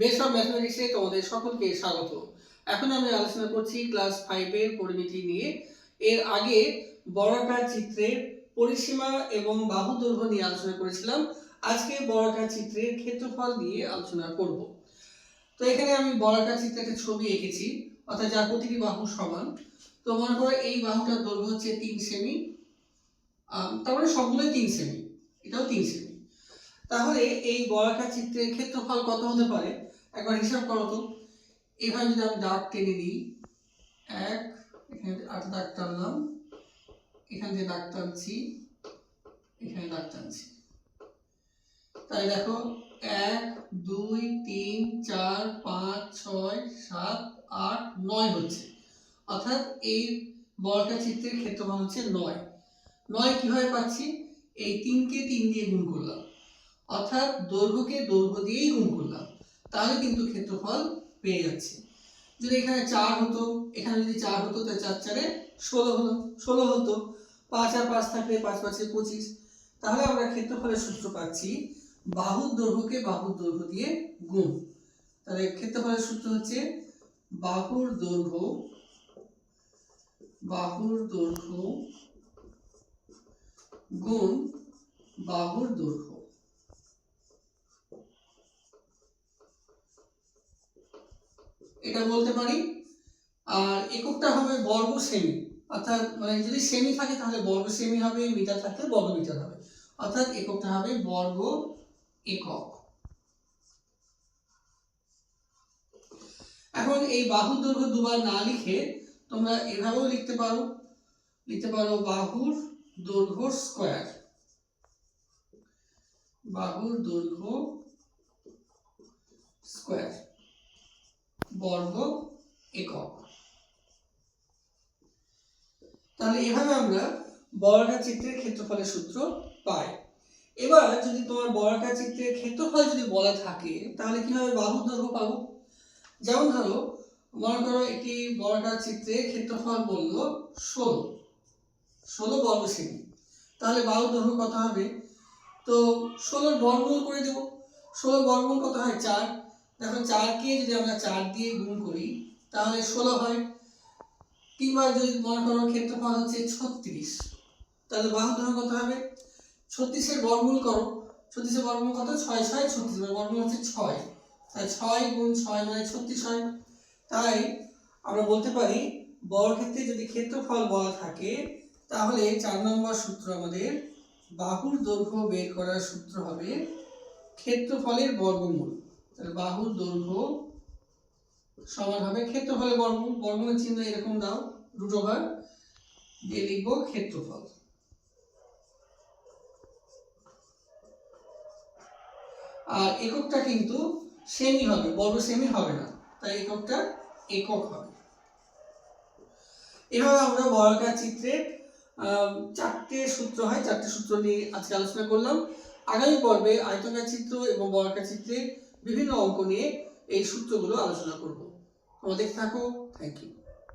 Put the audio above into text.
Base of ম্যাথমেটিক্সে তোমাদের সকলকে স্বাগত। এখন আমি আলোচনা করছি ক্লাস ফাইভের পরিমিতি নিয়ে। এর আগে বর্গাকার চিত্রের পরিসীমা এবং বাহু দৈর্ঘ্য নিয়ে আলোচনা করেছিলাম। আজকে বর্গাকার চিত্রের ক্ষেত্রফল নিয়ে আলোচনা করব। তো এখানে আমি বর্গাকার চিত্রে একটা ছবি এঁকেছি অর্থাৎ যার প্রতিটি বাহু সমান। তো মনে করো এই বাহুটার দৈর্ঘ্য হচ্ছে তিন সেমি আম, তার মানে সবগুলোই তিন সেমি এটাও তিন সেমি। তাহলে এই বর্গাকার চিত্রের ক্ষেত্রফল কত হতে পারে? একবার হিসাব করো তো। এভাবে যদি আমি দাগ টেনে দিই এক, এখানে আট দাগ টানলাম, এখান থেকে দাগ টানছি, এখানে দাগ টানছি। তাহলে দেখো, এক, দুই, তিন, চার, পাঁচ, ছয়, সাত, আট, নয় হচ্ছে। অর্থাৎ এই বর্গাকার চিত্রের ক্ষেত্রফল হচ্ছে নয়। নয় কীভাবে পাচ্ছি? এই তিনকে তিন দিয়ে গুণ করলাম। অর্থাৎ দৈর্ঘ্যকে দৈর্ঘ্য দিয়েই গুণ করলাম, তাহলে কিন্তু ক্ষেত্রফল পেয়ে যাচ্ছে। যদি এখানে চার হতো, এখানে যদি চার হতো, তাহলে চার চারে ষোলো হলো, ষোলো হতো, পাঁচ আর পাঁচ থাকলে পাঁচ পাঁচে পঁচিশ। তাহলে আমরা ক্ষেত্রফলের সূত্র পাচ্ছি, বাহুর দৈর্ঘ্যকে বাহুর দৈর্ঘ্য দিয়ে গুণ। তাহলে ক্ষেত্রফলের সূত্র হচ্ছে বাহুর দৈর্ঘ্য বাহুর দৈর্ঘ্য গুণ বাহুর দৈর্ঘ্য। এটা বলতে পারি। আর এককটা হবে বর্গ সেমি অর্থাৎ মানে যদি সেমি থাকে তাহলে বর্গ সেমি হবে, মিটার থাকলে বর্গ মিটার হবে। অর্থাৎ এককটা হবে বর্গ একক। এখন এই বাহুর দৈর্ঘ্য দুবার না লিখে তোমরা এভাবেও লিখতে পারো। লিখতে পারো বাহুর দৈর্ঘ্য স্কোয়ার বাহুর দৈর্ঘ্য স্কোয়ার বর্গ একক। তাহলে এভাবে আমরা বর্গাকার চিত্রের ক্ষেত্রফলের সূত্র পাই। এবার যদি তোমার বর্গাকার চিত্রের ক্ষেত্রফল যদি বলা থাকে, তাহলে কীভাবে বাহু দৈর্ঘ্য পাবো? যেমন ধরো, মনে করো একটি বর্গাকার চিত্রে ক্ষেত্রফল বলল ষোলো। ষোলো বর্গ সেমি তাহলে বাহুর দৈর্ঘ্য কত হবে? তো ষোলোর বর্গমূল করে দেবো। ষোলোর বর্গমূল কত হয়? চার। দেখো চারকে যদি আমরা চার দিয়ে গুণ করি, তাহলে ষোলো হয়। কিংবা যদি মনে করো ক্ষেত্রফল হচ্ছে ছত্রিশ। তাহলে বাহু দৈর্ঘ্য কত হবে? ছত্রিশের বর্গমূল করো। ছত্রিশের বর্গমূল কত? ছয় ছয়, ছত্রিশ। বর্গমূল হচ্ছে ছয়। তাই ছয় গুণ ছয় মানে ছত্রিশ হয়। তাই আমরা বলতে পারি বর্গক্ষেত্রে যদি ক্ষেত্রফল বলা থাকে, তাহলে চার নম্বর সূত্র আমাদের বাহুর দৈর্ঘ্য বের করার সূত্র হবে ক্ষেত্রফলের বর্গমূল। তাহলে বাহুর দৈর্ঘ্য সমান হবে ক্ষেত্রফলের বর্গমূল বর্গমূলের চিহ্ন এরকম দাও রুট ওভার দিয়ে লিখব ক্ষেত্রফল। আর এককটা কিন্তু সেমি হবে বর্গ সেমি হবে না তাই এককটা একক হবে। এভাবে আমরা বর্গাকার চিত্রের আহ, চারটে সূত্র হয় চারটে সূত্র নিয়ে আজকে আলোচনা করলাম। আগামী পর্বে আয়তকার চিত্র এবং বর্গাকার চিত্রে বিভিন্ন অঙ্ক নিয়ে এই সূত্রগুলো আলোচনা করব। আমাদের থাকো। Thank you